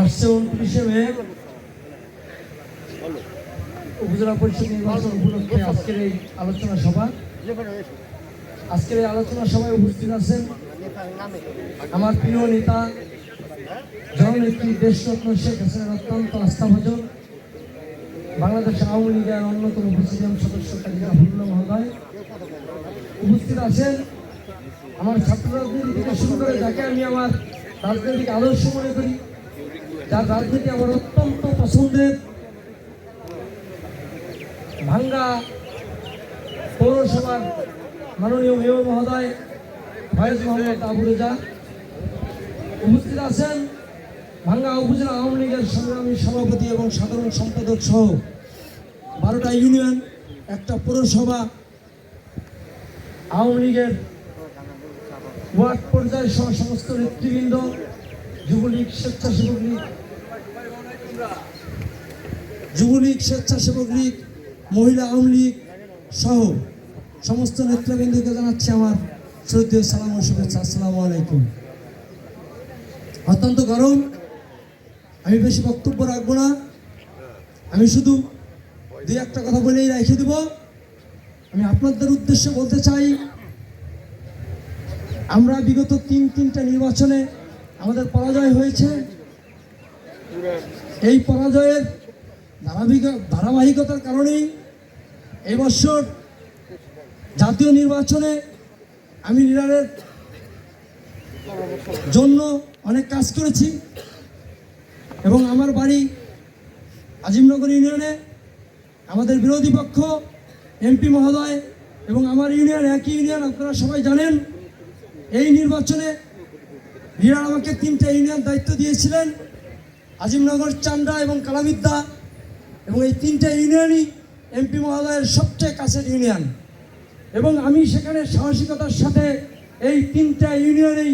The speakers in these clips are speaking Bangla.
আসছে উনত্রিশে মে উপজেলা পরিষদ নির্বাচন উপলক্ষে আজকের এই আলোচনা সভা। আজকের এই আলোচনা সভায় উপস্থিত আছেন আমার প্রিয় নেতা, জননেত্রী দেশরত্ন শেখ হাসিনার অত্যন্ত আস্থাভাজন বাংলাদেশ আওয়ামী লীগের অন্যতম প্রেসিডিয়াম সদস্য কাজী জাফরুল্লাহ মহোদয়। উপস্থিত আছেন আমার ছাত্র রাজনীতি থেকে শুরু করে যাকে আমি আমার রাজনৈতিক আদর্শ মনে করি, যার রাজনীতি আমার অত্যন্ত পছন্দের। ভাঙ্গা পৌরসভার মাননীয় মেয়র মহোদয় ফয়েজ মোহাম্মদ আবু রেজা উপস্থিত আছেন ভাঙ্গা উপজেলা আওয়ামী লীগের সংগ্রামী সভাপতি এবং সাধারণ সম্পাদক সহ বারোটা ইউনিয়ন, একটা পৌরসভা, আওয়ামী লীগের ওয়ার্ড পর্যায়ে সহ সমস্ত নেতৃবৃন্দ, যুবলীগ, স্বেচ্ছাসেবক লীগ, যুবলীগ, স্বেচ্ছাসেবক লীগ, মহিলা আওয়ামী লীগ সহ সমস্ত নেতৃবৃন্দকে জানাচ্ছি আমার শ্রদ্ধেয় সালাম ও শুভেচ্ছা। আসসালামু আলাইকুম। অত্যন্ত গরম, আমি বেশি বক্তব্য রাখব না। আমি শুধু দুই একটা কথা বলেই রেখে দেব। আমি আপনাদের উদ্দেশ্যে বলতে চাই আমরা বিগত তিন তিনটা নির্বাচনে আমাদের পরাজয় হয়েছে। এই পরাজয়ের ধারাবাহিক ধারাবাহিকতার কারণেই এই বছর জাতীয় নির্বাচনে আমি লিডারের জন্য অনেক কাজ করেছি এবং আমার বাড়ি আজিমনগর ইউনিয়নে আমাদের বিরোধী পক্ষ, এমপি মহোদয় এবং আমার ইউনিয়ন, একই ইউনিয়ন, আপনারা সবাই জানেন। এই নির্বাচনে লিডার আমাকে তিনটে ইউনিয়ন দায়িত্ব দিয়েছিলেন। আজিমনগর চান্ডা এবং কালাবিদ্যা এবং এই তিনটে ইউনিয়নই এমপি মহোদয়ের সবচেয়ে কাছের ইউনিয়ন। এবং আমি সেখানে সাহসিকতার সাথে এই তিনটা ইউনিয়নেই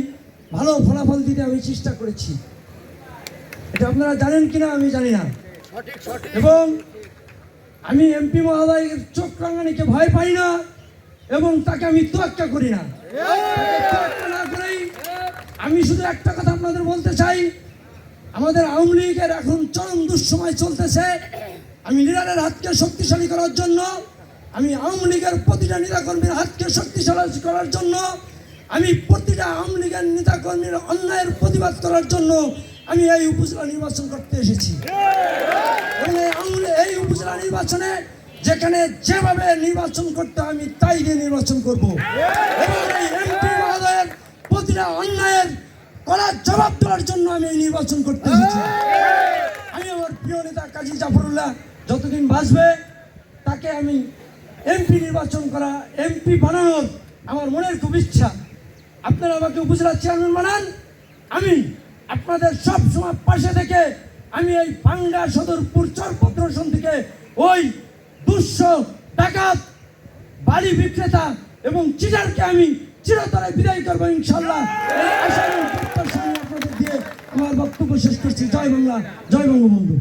ভালো ফলাফল দিতে আমি চেষ্টা করেছি। এটা আপনারা জানেন কিনা আমি জানি না। এবং আমি এমপি মহোদয়ের চোখ রাঙানিকে ভয় পাই না। এবং তাকে আমি তোয়াক্কা করি না। না করেই আমি শুধু একটা কথা আপনাদের বলতে চাই। আমাদের আওয়ামী লীগের এখন চরম দুঃসময় চলতেছে। আমি লিডারের হাতকে শক্তিশালী করার জন্য, আমি আওয়ামী লীগের প্রতিটা নেতাকর্মীর হাতকে শক্তিশালী করার জন্য, আমি প্রতিটা আওয়ামী লীগের নেতাকর্মীর অন্যায়ের প্রতিবাদ করার জন্য আমি এই উপজেলা নির্বাচন করতে এসেছি। এই উপজেলা নির্বাচনে যেখানে যেভাবে নির্বাচন করতে আমি তাই দিয়ে নির্বাচন করব। এবং এই এমপি মহোদয়ের প্রতিটা অন্যায়ের করার জবাব দেওয়ার জন্য আমি এই নির্বাচন করতে এসেছি। আমি আমার প্রিয় নেতা কাজী জাফরুল্লাহ যতদিন বাঁচবে, তাকে আমি এমপি নির্বাচন করা, এমপি বানানোর আমার মনের খুব ইচ্ছা। আপনারা আমাকে উপজেলা চেয়ারম্যান বানান। আমি আপনাদের সব সময় পাশে থেকে আমি এই পাঙ্গা সদরপুর চরপত্রসন থেকে ওই দুঃস্ব ডাকাত বাড়ি বিক্রেতা এবং চিটারকে আমি চিরতরে বিদায় করব ইনশাল্লাহ। দিয়ে আমার বক্তব্য শেষ করছি। জয় বাংলা, জয় বঙ্গবন্ধু।